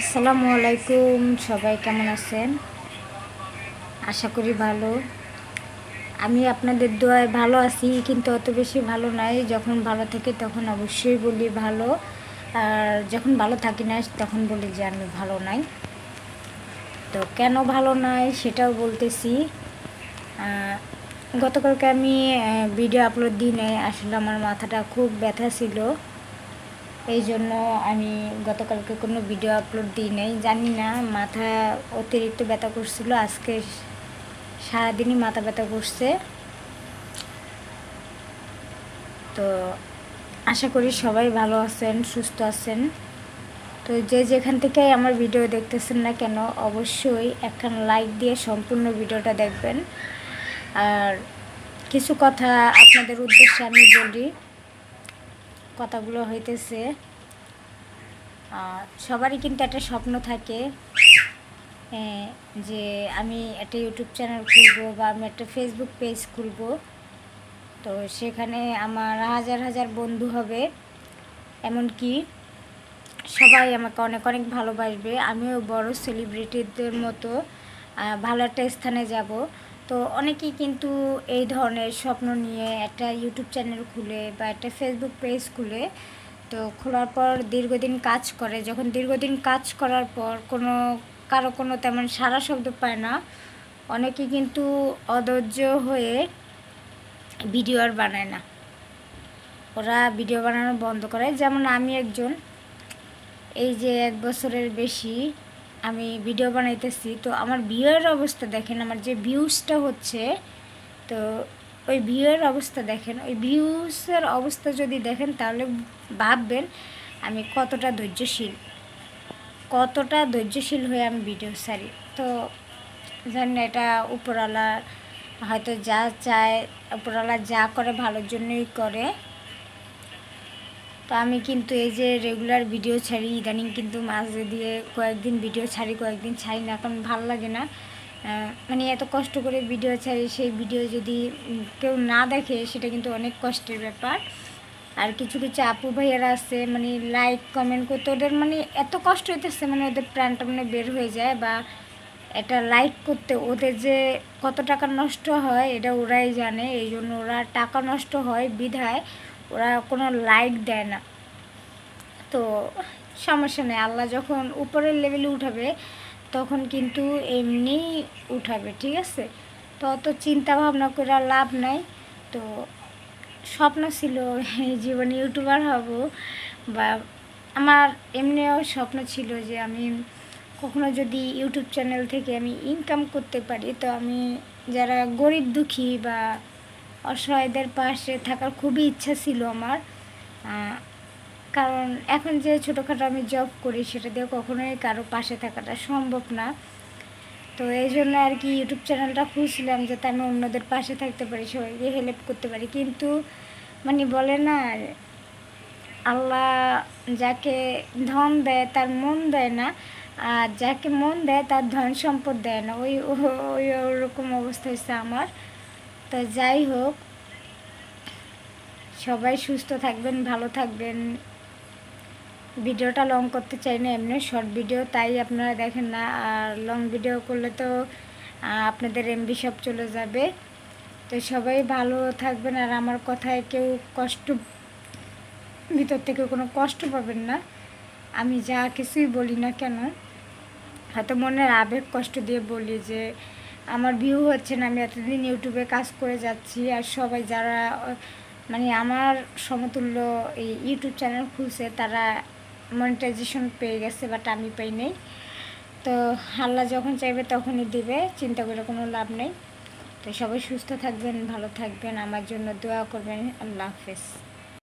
আসসালামু আলাইকুম, সবাই কেমন আছেন? আশা করি ভালো। আমি আপনাদের দোয়ায় ভালো আছি, কিন্তু অত বেশি ভালো নাই। যখন ভালো থাকি তখন অবশ্যই বলি ভালো। আর যখন ভালো থাকি না, তখন বলি যে আমি ভালো নাই। তো কেন ভালো নাই সেটাও বলতেছি। গতকালকে আমি ভিডিও আপলোড দিই নাই। আসলে আমার মাথাটা খুব ব্যথা ছিল। এই জন্য আমি গতকালকে কোনো ভিডিও আপলোড দিই নাই। জানি না, মাথা অতিরিক্ত ব্যথা করছিল। আজকে সারাদিনই মাথা ব্যথা করছে। তো আশা করি সবাই ভালো আছেন, সুস্থ আছেন। তো যে যেখান থেকে আমার ভিডিও দেখতেছেন না কেন, অবশ্যই একখান লাইক দিয়ে সম্পূর্ণ ভিডিওটা দেখবেন। আর কিছু কথা আপনাদের উদ্দেশ্যে আমি বলি। কথাগুলো হইতেছে। সবারই কিন্তু একটা স্বপ্ন থাকে যে আমি একটা ইউটিউব চ্যানেল খুলবো বা আমি একটা ফেসবুক পেজ খুলবো। তো সেখানে আমার হাজার হাজার বন্ধু হবে, এমনকি সবাই আমাকে অনেক অনেক ভালোবাসবে। আমিও বড় সেলিব্রিটিদের মতো ভালো একটা স্থানে যাব। তো অনেকেই কিন্তু এই ধরনের স্বপ্ন নিয়ে একটা ইউটিউব চ্যানেল খুলে বা একটা ফেসবুক পেজ খুলে, তো খোলার পর দীর্ঘদিন কাজ করে। যখন দীর্ঘদিন কাজ করার পর কোনো, কারও কোনো তেমন সারা শব্দ পায় না। অনেকে কিন্তু অধৈর্য হয়ে ভিডিও আর বানায় না। ওরা ভিডিও বানানো বন্ধ করে। যেমন আমি একজন, এই যে এক বছরের বেশি আমি ভিডিও বানাইতেছি, তো আমার ভিউয়ের অবস্থা দেখেন, আমার যে ভিউজটা হচ্ছে, তো ওই ভিউয়ের অবস্থা দেখেন, ওই ভিউসের অবস্থা যদি দেখেন, তাহলে ভাববেন আমি কতটা ধৈর্যশীল। কতটা ধৈর্যশীল হয়ে আমি ভিডিও সারি তো জানি এটা উপরওয়ালা হয়তো যা চায়, উপরওয়ালা যা করে ভালোর জন্যই করে। তো আমি কিন্তু এই যে রেগুলার ভিডিও ছাড়ি, ইদানিং কিন্তু মাঝে দিয়ে কয়েকদিন ভিডিও ছাড়ি, কয়েকদিন ছাড়ি না, কারণ ভালো লাগে না। মানে এত কষ্ট করে ভিডিও ছাড়ি, সেই ভিডিও যদি কেউ না দেখে, সেটা কিন্তু অনেক কষ্টের ব্যাপার। আর কিছু কিছু আপু ভাইয়ারা আছে মানে লাইক কমেন্ট করতে, ওদের মানে এত কষ্ট হইতেছে মানে ওদের প্রাণটা মানে বের হয়ে যায় বা এটা লাইক করতে, ওদের যে কত টাকা নষ্ট হয়, এটা ওরাই জানে এই জন্য ওরা টাকা নষ্ট হয়, বিধায়। ওরা কোনো লাইক দেয় না। তো সমস্যা নেই, আল্লাহ যখন উপরের লেভেলে উঠাবে, তখন কিন্তু এমনি উঠাবে, ঠিক আছে? তো অত চিন্তা ভাবনা করে লাভ নাই। তো স্বপ্ন ছিল, এই জীবনে ইউটিউবার হব বা আমার এমনিও স্বপ্ন ছিল যে আমি কখনো যদি ইউটিউব চ্যানেল থেকে আমি ইনকাম করতে পারি, তো আমি যারা গরিব দুঃখী বা অসহায়দের পাশে থাকার খুবই ইচ্ছা ছিল আমার। কারণ এখন যে ছোটোখাটো আমি জব করি, সেটা দিয়ে কখনোই কারও পাশে থাকাটা সম্ভব না। তো এই জন্য আর কি ইউটিউব চ্যানেলটা খুঁজছিলাম যাতে আমি অন্যদের পাশে থাকতে পারি, সবাইকে হেল্প করতে পারি। কিন্তু মানে বলে না, আল্লাহ যাকে ধন দেয় তার মন দেয় না, আর যাকে মন দেয় তার ধন সম্পদ দেয় না। ওই ওই ওরকম অবস্থা হয়েছে আমার। তো যাই হোক, সবাই সুস্থ থাকবেন, ভালো থাকবেন। ভিডিওটা লং করতে চাই না, এমনি শর্ট ভিডিও তাই আপনারা দেখেন না। আর লং ভিডিও করলে তো আপনাদের এমবি সব চলে যাবে। তো সবাই ভালো থাকবেন, আর আমার কথায় কেউ কষ্ট, ভিতর থেকে কোনো কষ্ট পাবেন না। আমি যা কিছুই বলি না কেন, হয়তো মনের আবেগ কষ্ট দিয়ে বলি যে আমার ভিউ হচ্ছে না, আমি এতদিন ইউটিউবে কাজ করে যাচ্ছি আর সবাই যারা মানে আমার সমতুল্য এই ইউটিউব চ্যানেল খুলছে তারা মনিটাইজেশন পেয়ে গেছে বাট আমি পাই নেই। তো আল্লাহ যখন চাইবে তখনই দিবে, চিন্তা করে কোনো লাভ নেই। তো সবাই সুস্থ থাকবেন, ভালো থাকবেন, আমার জন্য দোয়া করবেন, আল্লাহ হাফেজ।